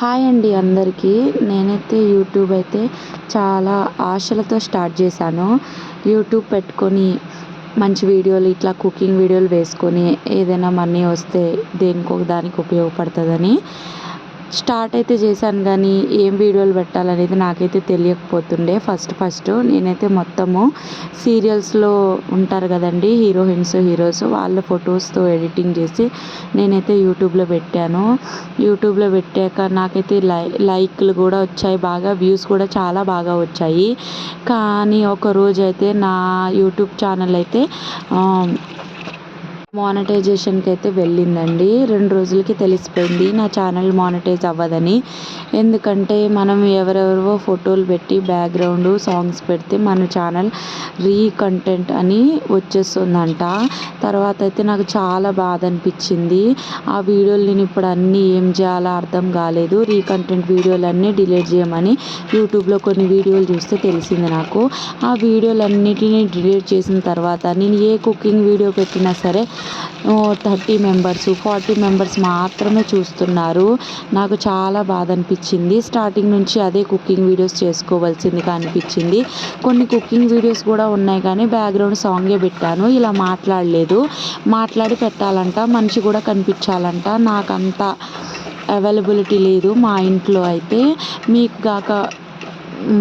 Hi అండి అందరికీ. నేనైతే యూట్యూబ్ అయితే చాలా ఆశలతో స్టార్ట్ చేశాను. యూట్యూబ్ పెట్టుకొని మంచి వీడియోలు ఇట్లా కుకింగ్ వీడియోలు వేసుకొని ఏదైనా మనీ వస్తే దేనికో దానికి ఉపయోగపడుతుందని. స్టార్ట్ అయితే చేశాను కానీ ఏం వీడియోలు పెట్టాలనేది నాకైతే తెలియకపోతుండే. ఫస్ట్ ఫస్ట్ నేనైతే మొత్తము సీరియల్స్లో ఉంటారు కదండి హీరోయిన్స్ హీరోస్ వాళ్ళ ఫొటోస్తో ఎడిటింగ్ చేసి నేనైతే యూట్యూబ్లో పెట్టాను. యూట్యూబ్లో పెట్టాక నాకైతే లై లైక్లు కూడా వచ్చాయి బాగా వ్యూస్ కూడా చాలా బాగా వచ్చాయి. కానీ ఒక రోజు అయితే నా యూట్యూబ్ ఛానల్ అయితే మానిటైజేషన్కి అయితే వెళ్ళిందండి. రెండు రోజులకి తెలిసిపోయింది. నా ఛానల్ మానిటైజ్ అవ్వదని. ఎందుకంటే మనం ఎవరెవరో ఫోటోలు పెట్టి బ్యాక్గ్రౌండ్ సాంగ్స్ పెడితే మన ఛానల్ రీ కంటెంట్ అని వచ్చేస్తుందంట. తర్వాత అయితే నాకు చాలా బాధ అనిపించింది. ఆ వీడియోలు నేను ఇప్పుడు అన్నీ ఏం చేయాలో అర్థం కాలేదు. రీ కంటెంట్ వీడియోలన్నీ డిలీట్ చేయమని యూట్యూబ్లో కొన్ని వీడియోలు చూస్తే తెలిసింది నాకు. ఆ వీడియోలన్నిటిని డిలీట్ చేసిన తర్వాత నేను ఏ కుకింగ్ వీడియో పెట్టినా సరే థర్టీ మెంబర్స్ ఫార్టీ మెంబర్స్ మాత్రమే చూస్తున్నారు. నాకు చాలా బాధ అనిపించింది స్టార్టింగ్ నుంచి అదే కుకింగ్ వీడియోస్ చేసుకోవాల్సిందిగా అనిపించింది. కొన్ని కుకింగ్ వీడియోస్ కూడా ఉన్నాయి కానీ బ్యాక్గ్రౌండ్ సాంగే పెట్టాను. ఇలా మాట్లాడలేదు. మాట్లాడి పెట్టాలంట మనిషి కూడా కనిపించాలంట. నాకంత అవైలబిలిటీ లేదు మా ఇంట్లో అయితే. మీకు కాక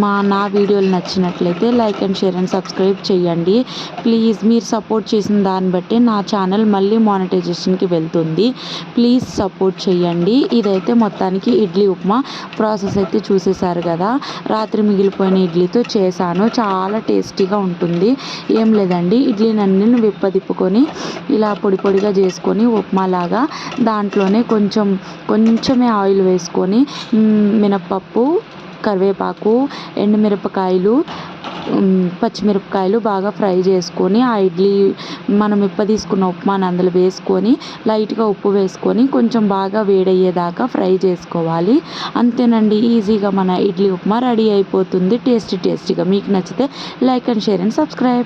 మా నా వీడియోలు నచ్చినట్లయితే like and share and subscribe చేయండి. ప్లీజ్ మీరు సపోర్ట్ చేసిన దాన్ని బట్టి నా ఛానల్ మళ్ళీ మానిటైజేషన్కి వెళ్తుంది. ప్లీజ్ సపోర్ట్ చేయండి. ఇదైతే మొత్తానికి ఇడ్లీ ఉప్మా ప్రాసెస్ అయితే చూసేసారు కదా. రాత్రి మిగిలిపోయిన ఇడ్లీతో చేశాను. చాలా టేస్టీగా ఉంటుంది. ఏం లేదండి. ఇడ్లీనన్నీ విప్పదిప్పుకొని ఇలా పొడి పొడిగా చేసుకొని ఉప్మాలాగా దాంట్లోనే కొంచెం కొంచెమే ఆయిల్ వేసుకొని మినప్పప్పు కరివేపాకు ఎండుమిరపకాయలు పచ్చిమిరపకాయలు బాగా ఫ్రై చేసుకొని ఆ ఇడ్లీ మనం ఇప్ప తీసుకున్న ఉప్మాని అందులో వేసుకొని లైట్గా ఉప్పు వేసుకొని కొంచెం బాగా వేడయ్యేదాకా ఫ్రై చేసుకోవాలి. అంతేనండి ఈజీగా మన ఇడ్లీ ఉప్మా రెడీ అయిపోతుంది. టేస్టీ టేస్టీగా. మీకు నచ్చితే like and share and subscribe.